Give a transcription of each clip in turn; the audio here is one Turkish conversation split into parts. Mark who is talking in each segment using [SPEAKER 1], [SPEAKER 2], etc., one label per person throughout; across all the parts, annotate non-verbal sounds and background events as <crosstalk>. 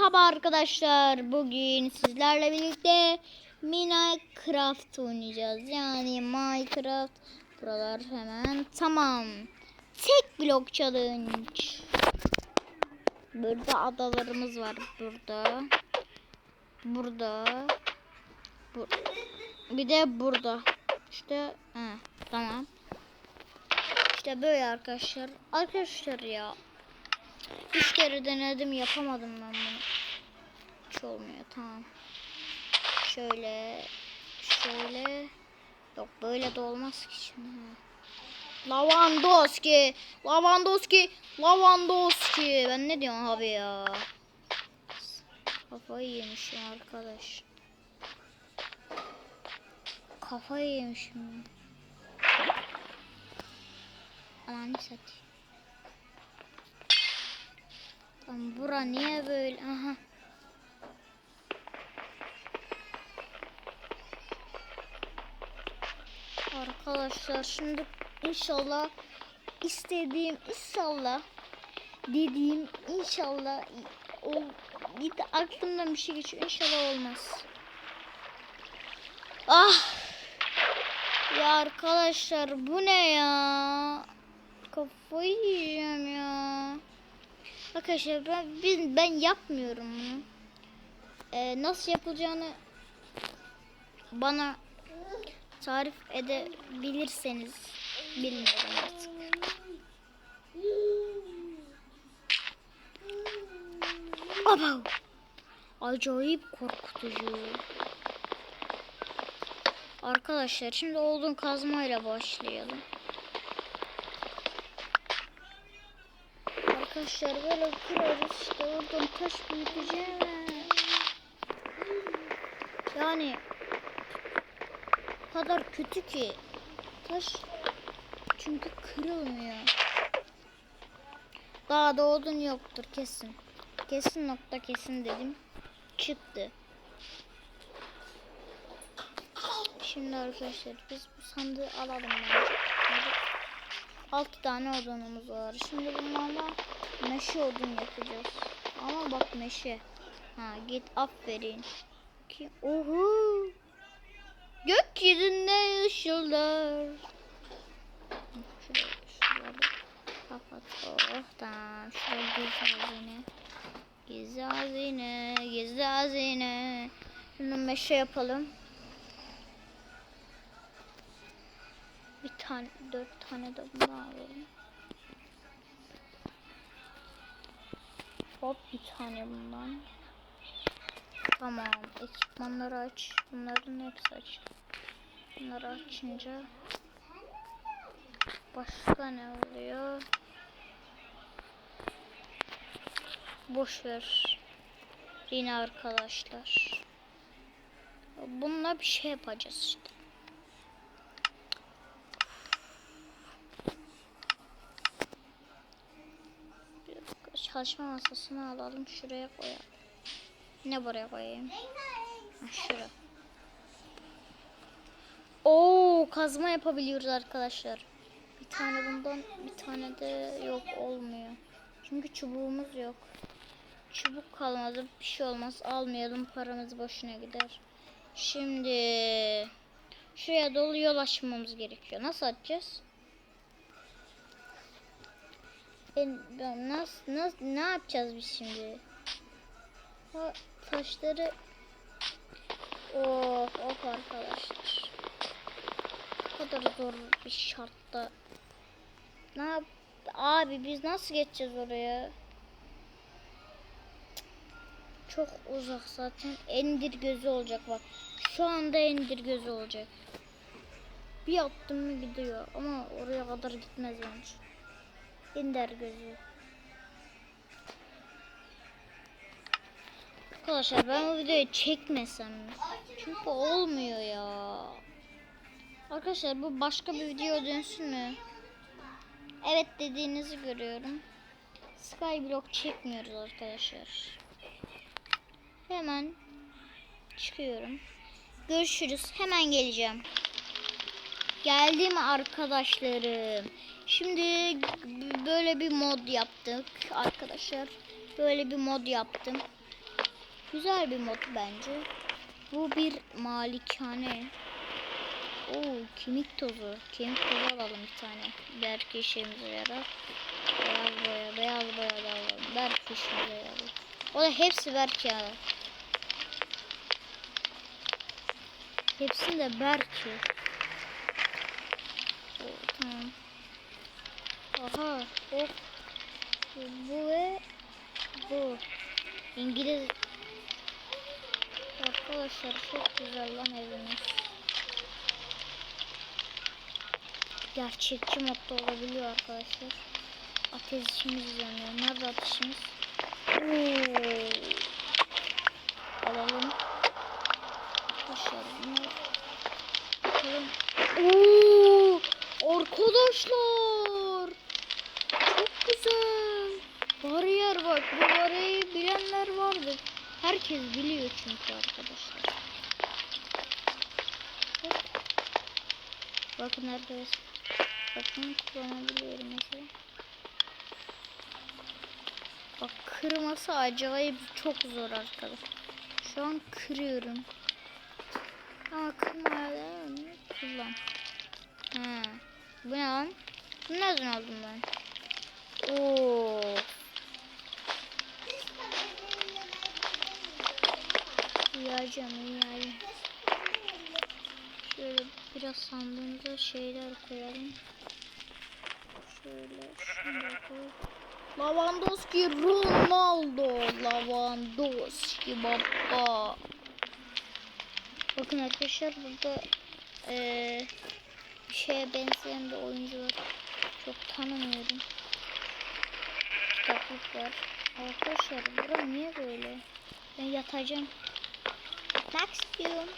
[SPEAKER 1] Merhaba arkadaşlar. Bugün sizlerle birlikte Minecraft oynayacağız. Yani Minecraft. Buralar hemen tamam. Tek blok challenge. Burada adalarımız var. Burada. Burada. Bu. Bir de burada. İşte he, tamam. İşte böyle arkadaşlar. Arkadaşlar ya Üç kere denedim yapamadım ben bunu. Hiç olmuyor tamam. Şöyle şöyle yok böyle de olmaz ki şimdi. Lavandoski, Lavandoski, Lavandoski. Ben ne diyorum abi ya? Kafayı yemişim arkadaş. Kafayı yemişim. Ananı satayım. Lan bura niye böyle? Aha. Arkadaşlar şimdi inşallah istediğim inşallah dediğim inşallah o bir aklımdan bir şey geçiyor inşallah olmaz. Ah ya arkadaşlar bu ne ya? Kafayı yiyeceğim ya. Arkadaşlar ben biz, ben yapmıyorum bunu. Ee, nasıl yapılacağını bana tarif edebilirseniz bilmiyorum artık. Aba! Acayip korkutucu. Arkadaşlar şimdi olduğun kazmayla başlayalım. Arkadaşlar böyle kırarız işte oradan taş büyüteceğim. Yani kadar kötü ki taş çünkü kırılmıyor. Daha da odun yoktur kesin. Kesin nokta kesin dedim. Çıktı. Şimdi arkadaşlar biz bu sandığı alalım bence. 6 tane odunumuz var. Şimdi bunlarla meşe odun yapacağız. Ama bak meşe. Ha git aferin. Ki ohu. Gökyüzünde ışıldar. Şuraya, şuraya da kapat. Oh tamam. Gizli hazine. Gizli hazine. Gizli hazine. Şimdi meşe yapalım. Bir tane, dört tane de bundan alalım. Hop bir tane bundan. Tamam. Ekipmanları aç. Bunların hepsi aç. Bunları açınca başka ne oluyor? Boş ver. Yine arkadaşlar. Bununla bir şey yapacağız işte. Çalışma masasını alalım şuraya koyalım. Ne buraya koyayım? Ha, şura. Oo kazma yapabiliyoruz arkadaşlar. Bir tane bundan bir tane de yok olmuyor. Çünkü çubuğumuz yok. Çubuk kalmadı bir şey olmaz almayalım paramız boşuna gider. Şimdi şuraya dolu yol açmamız gerekiyor. Nasıl açacağız? Ben, nasıl, nasıl ne yapacağız biz şimdi? Ha, taşları Of of arkadaşlar. Bu kadar zor bir şartta. Ne yap Abi biz nasıl geçeceğiz oraya? Çok uzak zaten. Endir gözü olacak bak. Şu anda endir gözü olacak. Bir attım mı gidiyor ama oraya kadar gitmez yani. Ender gözü. Arkadaşlar ben bu videoyu çekmesem? Çünkü olmuyor ya. Arkadaşlar bu başka bir video dönsün mü? Evet dediğinizi görüyorum. Skyblock çekmiyoruz arkadaşlar. Hemen çıkıyorum. Görüşürüz. Hemen geleceğim. Geldim arkadaşlarım. Şimdi böyle bir mod yaptık arkadaşlar. Böyle bir mod yaptım. Güzel bir mod bence. Bu bir malikane. Oo kemik tozu. Kemik tozu alalım bir tane. Belki işimize yarar. Beyaz boya, beyaz boya da alalım. Belki işimize yarar. O da hepsi belki yarar. Hepsinde belki. Aha, hop. Bu ve bu. İngiliz Arkadaşlar çok güzel lan evimiz. Gerçekçi modda olabiliyor arkadaşlar. Ateşimiz yanıyor. Nerede ateşimiz? Oo. Alalım. Arkadaşlar bunu bakalım. Oo. Arkadaşlar. Çok güzel. Bariyer bak. Bu bariyeri bilenler vardır. Herkes biliyor çünkü arkadaşlar. Hop. Bakın arkadaşlar. Bakın kullanabiliyorum mesela. Bak kırması acayip çok zor arkadaşlar. Şu an kırıyorum. Ama kırmaya? Kullan. Ha. Bu ne lan? Bu ne zaman aldım ben? Oo. Yiyeceğim yiyeceğim. Şöyle biraz sandığımıza şeyler koyalım. Şöyle şunu koy. Lewandowski Ronaldo Lewandowski baba. Bakın arkadaşlar burada eee bir şeye benzeyen bir oyuncu var. Çok tanımıyorum. Kitaplık var. Arkadaşlar bura niye böyle? Ben yatacağım. Yatmak istiyorum.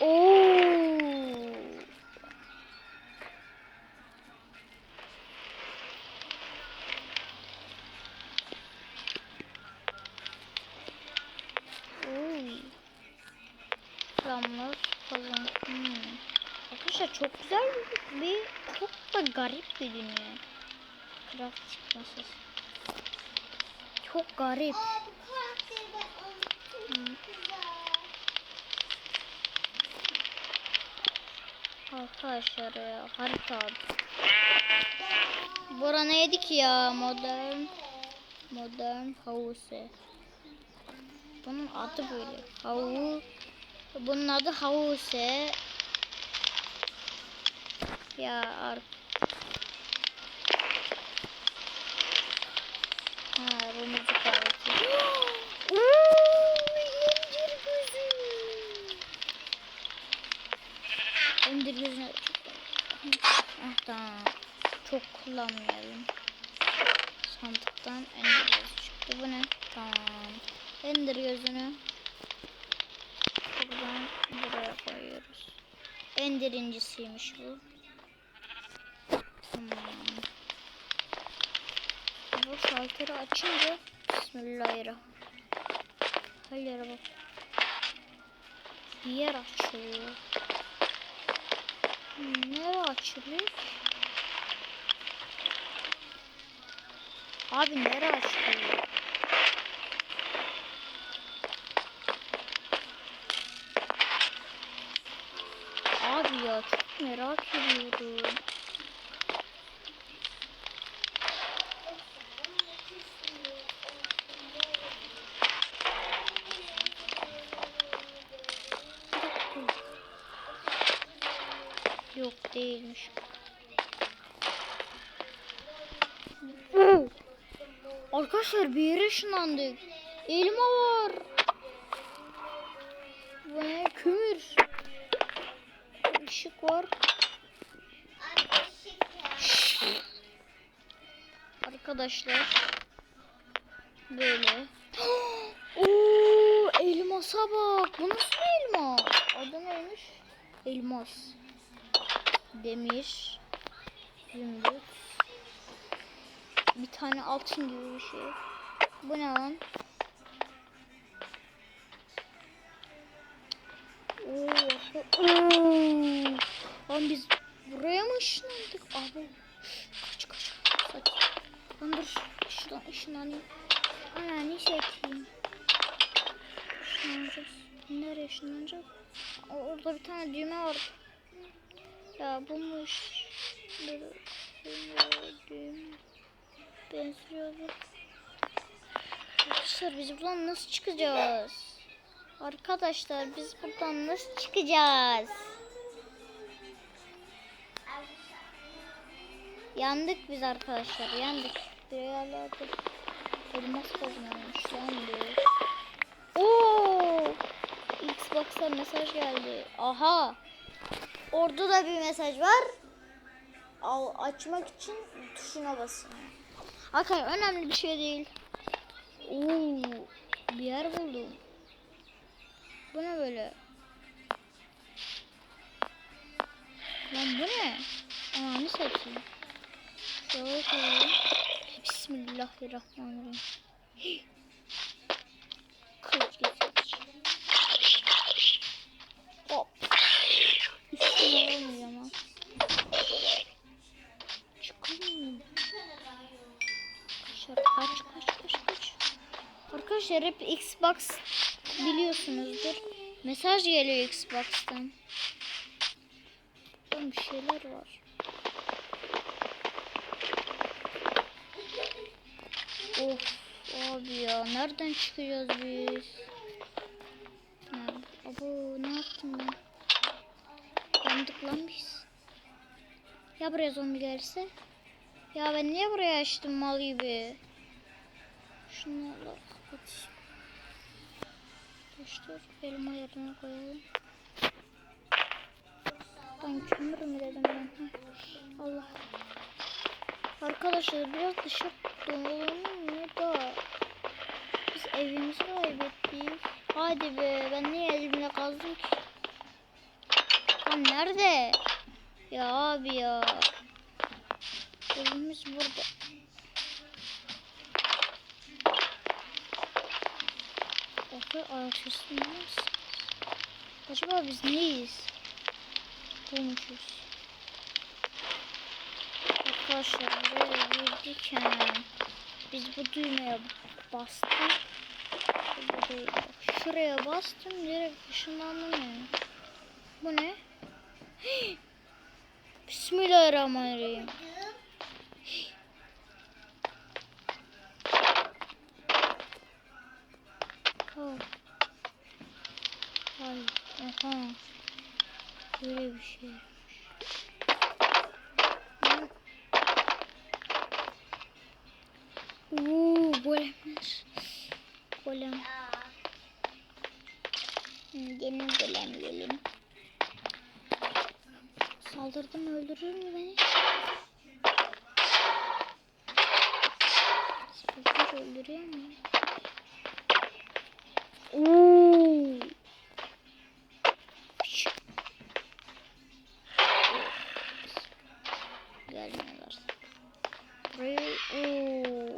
[SPEAKER 1] Oo. Çok güzel bir, çok da garip bir dünya. Craft masası. Çok garip. Hmm. Arkadaşlar ya harika abi. Bura neydi ki ya modern modern house. Bunun adı böyle. Havu bunun adı house. Ya ar Ha, rumuzlu kahvesi. Ooo, incir gözü. Ender gözüne ah, tamam. Çok kullanmayalım. Sandıktan ender gözü çıktı. Bu ne? Tamam. Ender gözünü buradan buraya koyuyoruz. Ender incisiymiş bu. Tamam. Bu şalteri açınca Bismillahirrahmanirrahim. Bir yer açılıyor. Hmm, Nere açılıyor? Abi nere açılıyor? Abi ya çok merak ediyorum. Arkadaşlar bir yere ışınlandık. Elma var. Ne? Kömür. Işık var. Arkadaşlar. Böyle. <gasps> Oo, elmasa bak. Bu nasıl elma? Adı neymiş? Elmas. Demir. Zümrüt. Bir tane altın gibi bir şey. Bu ne lan? Oo. Lan biz buraya mı ışınlandık? Abi. Kaç kaç kaç. Lan dur. Şuradan ışınlanayım. Ananı çekeyim. ışınlanacağız. Nereye ışınlanacağız? Orada bir tane düğme var. Ya bu mu düğme, düğme. Benziyordu. Arkadaşlar biz buradan nasıl çıkacağız? Arkadaşlar biz buradan nasıl çıkacağız? Yandık biz arkadaşlar yandık. Bir yerlerde elmas kazanmış yandık. Oo! Xbox'a mesaj geldi. Aha! Orada da bir mesaj var. Al, açmak için tuşuna basın. Arkadaşlar önemli bir şey değil. Oo, bir yer buldum. Bu ne böyle? Lan bu ne? Ananı satayım. Şöyle koyalım. Bismillahirrahmanirrahim. Arkadaşlar Xbox biliyorsunuzdur. Mesaj geliyor Xbox'tan. Oğlum bir şeyler var. Of abi ya nereden çıkacağız biz? Abo ne yaptım ben? Yandık lan biz. Ya buraya zombi gelirse? Ya ben niye buraya açtım mal gibi? Şunlarla kapatayım. Düştür elma yerine koyalım. Ben kömür mü dedim ben? Allah. Arkadaşlar biraz dışarı dolanalım mı da? Biz evimizi kaybettik. Hadi be ben niye elimle kazdım ki? Lan nerede? Ya abi ya. Evimiz burada. Sesini nasıl? Acaba biz neyiz? Bulmuşuz. Arkadaşlar buraya girdikken biz bu düğmeye bastık. Şuraya bastım direkt ışınlandım yani. Bu ne? <gasps> Bismillahirrahmanirrahim. Oh. Ay, aha. Böyle bir şey. Oo, golemler. Golem. Gelin golem gelin. Saldırdım öldürür mü beni? Saldırır öldürüyor mu? Oo. Gelmiyorlar. Burayı oo.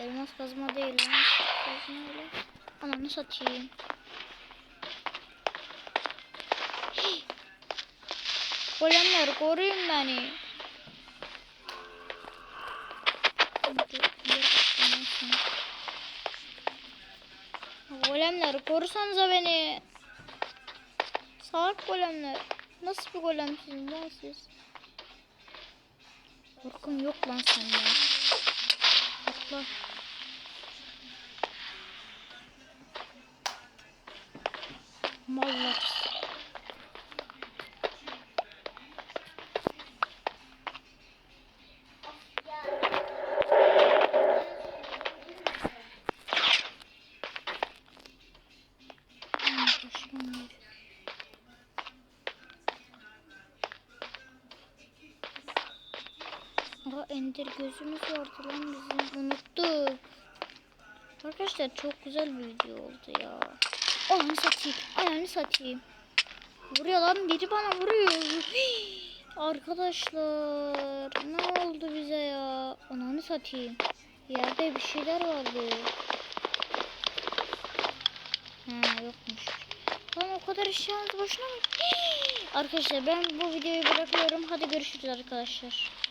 [SPEAKER 1] Elmas kazma değil lan. Kazma öyle. Ananı satayım. Golemler koruyun beni. Ondan sonra. Golemler korusanıza beni. Salak golemler. Nasıl bir golemsiniz lan siz? Korkum yok lan senden. Atla. Mallar. Ender gözümüz vardı lan bizim. Unuttuk. Arkadaşlar çok güzel bir video oldu ya. Ananı satayım. Ananı satayım. Vuruyor lan biri bana vuruyor. Arkadaşlar ne oldu bize ya? Ananı satayım. Yerde bir şeyler vardı. Ha yokmuş. Lan o kadar eşyanız boşuna mı? Arkadaşlar ben bu videoyu bırakıyorum. Hadi görüşürüz arkadaşlar.